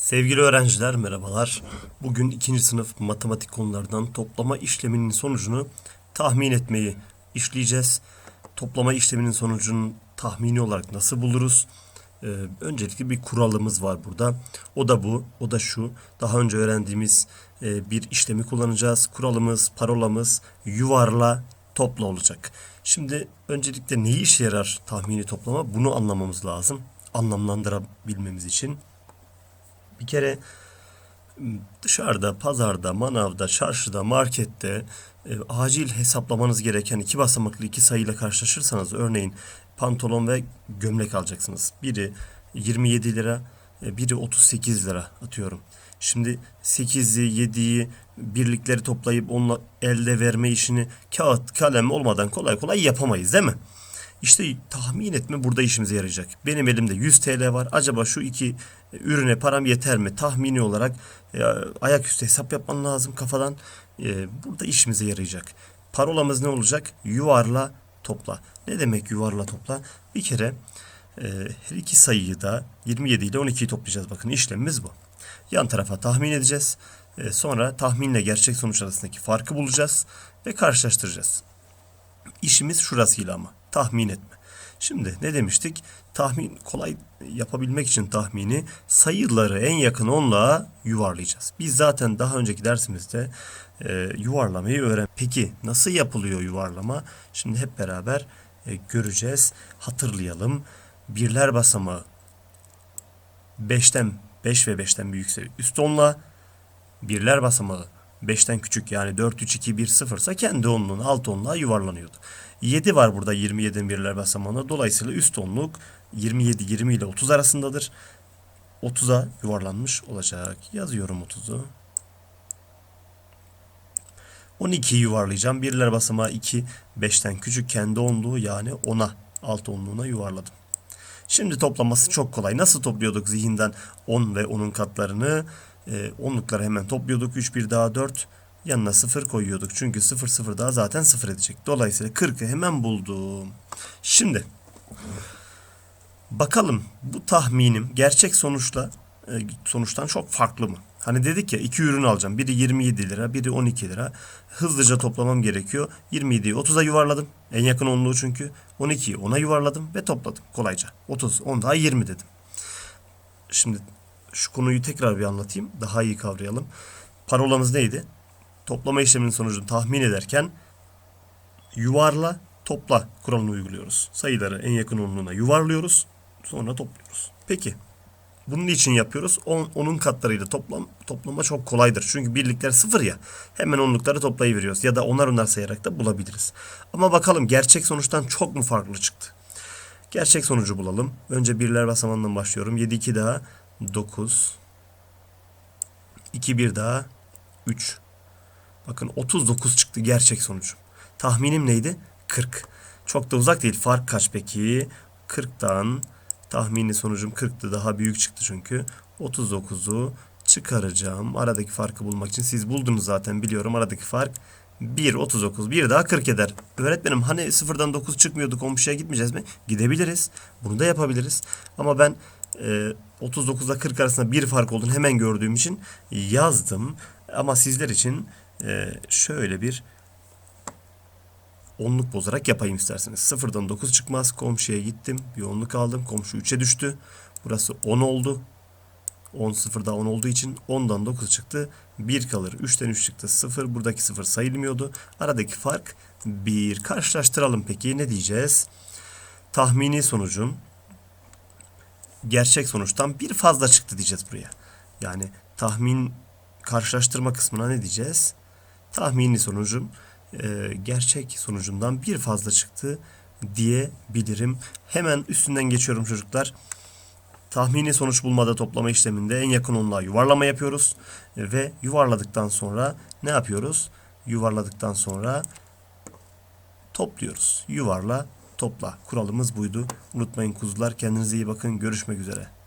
Sevgili öğrenciler merhabalar. Bugün ikinci sınıf matematik konulardan toplama işleminin sonucunu tahmin etmeyi işleyeceğiz. Toplama işleminin sonucunu tahmini olarak nasıl buluruz? Ee, öncelikle bir kuralımız var burada. O da bu, o da şu. Daha önce öğrendiğimiz e, bir işlemi kullanacağız. Kuralımız, parolamız yuvarla topla olacak. Şimdi öncelikle neyi işe yarar tahmini toplama? Bunu anlamamız lazım. Anlamlandırabilmemiz için. Bir kere dışarıda, pazarda, manavda, çarşıda, markette e, acil hesaplamanız gereken iki basamaklı iki sayıyla karşılaşırsanız örneğin pantolon ve gömlek alacaksınız. Biri 27 lira, e, biri 38 lira atıyorum. Şimdi 8'i, 7'yi birlikleri toplayıp onunla elde verme işini kağıt, kalem olmadan kolay kolay yapamayız değil mi? İşte tahmin etme burada işimize yarayacak. Benim elimde 100 TL var. Acaba şu iki ürüne param yeter mi? Tahmini olarak e, ayaküstü hesap yapman lazım kafadan. E, burada işimize yarayacak. Parolamız ne olacak? Yuvarla topla. Ne demek yuvarla topla? Bir kere e, her iki sayıyı da 27 ile 12'yi toplayacağız. Bakın işlemimiz bu. Yan tarafa tahmin edeceğiz. E, sonra tahminle gerçek sonuç arasındaki farkı bulacağız ve karşılaştıracağız. İşimiz şurasıyla ama tahmin etme. Şimdi ne demiştik? Tahmin kolay yapabilmek için tahmini sayıları en yakın onluğa yuvarlayacağız. Biz zaten daha önceki dersimizde e, yuvarlamayı öğren. Peki nasıl yapılıyor yuvarlama? Şimdi hep beraber e, göreceğiz. Hatırlayalım. Birler basamağı 5'ten 5 ve 5'ten büyükse üst onluğa birler basamağı 5'ten küçük yani 4, 3, 2, 1, 0 ise kendi onluğuna alt onluğa yuvarlanıyordu. 7 var burada 27'nin birler basamağında. Dolayısıyla üst onluk 27, 20 ile 30 arasındadır. 30'a yuvarlanmış olacak. Yazıyorum 30'u. 12'yi yuvarlayacağım. Birler basamağı 2, 5'ten küçük kendi onluğu yani 10'a alt onluğuna yuvarladım. Şimdi toplaması çok kolay. Nasıl topluyorduk zihinden 10 ve 10'un katlarını? Ee, onlukları hemen topluyorduk. 3, 1 daha 4. Yanına 0 koyuyorduk. Çünkü 0, 0 daha zaten 0 edecek. Dolayısıyla 40'ı hemen buldum. Şimdi bakalım bu tahminim gerçek sonuçla e, sonuçtan çok farklı mı? Hani dedik ya iki ürün alacağım. Biri 27 lira, biri 12 lira. Hızlıca toplamam gerekiyor. 27'yi 30'a yuvarladım. En yakın onluğu çünkü. 12'yi 10'a yuvarladım ve topladım kolayca. 30, 10 daha 20 dedim. Şimdi şu konuyu tekrar bir anlatayım. Daha iyi kavrayalım. Parolamız neydi? Toplama işleminin sonucunu tahmin ederken yuvarla topla kuralını uyguluyoruz. Sayıları en yakın onluğuna yuvarlıyoruz. Sonra topluyoruz. Peki bunun için yapıyoruz. On, onun katlarıyla toplam toplama çok kolaydır. Çünkü birlikler sıfır ya. Hemen onlukları toplayıveriyoruz. Ya da onar onar sayarak da bulabiliriz. Ama bakalım gerçek sonuçtan çok mu farklı çıktı? Gerçek sonucu bulalım. Önce birler basamağından başlıyorum. 7 2 daha 9 2 1 daha 3 Bakın 39 çıktı gerçek sonucum. Tahminim neydi? 40. Çok da uzak değil. Fark kaç peki? 40'tan tahmini sonucum 40'tı. Daha büyük çıktı çünkü. 39'u çıkaracağım. Aradaki farkı bulmak için siz buldunuz zaten biliyorum. Aradaki fark 1, 39. Bir daha 40 eder. Öğretmenim hani sıfırdan 9 çıkmıyordu komşuya gitmeyeceğiz mi? Gidebiliriz. Bunu da yapabiliriz. Ama ben 39 ile 40 arasında bir fark olduğunu hemen gördüğüm için yazdım. Ama sizler için e, şöyle bir onluk bozarak yapayım isterseniz. Sıfırdan 9 çıkmaz. Komşuya gittim. Bir onluk aldım. Komşu 3'e düştü. Burası 10 oldu. 10 sıfırda 10 olduğu için 10'dan 9 çıktı. 1 kalır. 3'ten 3 çıktı. 0. Buradaki 0 sayılmıyordu. Aradaki fark 1. Karşılaştıralım peki. Ne diyeceğiz? Tahmini sonucum gerçek sonuçtan bir fazla çıktı diyeceğiz buraya. Yani tahmin karşılaştırma kısmına ne diyeceğiz? Tahmini sonucum e, gerçek sonucumdan bir fazla çıktı diyebilirim. Hemen üstünden geçiyorum çocuklar. Tahmini sonuç bulmada toplama işleminde en yakın onluğa yuvarlama yapıyoruz. Ve yuvarladıktan sonra ne yapıyoruz? Yuvarladıktan sonra topluyoruz. Yuvarla, topla. Kuralımız buydu. Unutmayın kuzular. Kendinize iyi bakın. Görüşmek üzere.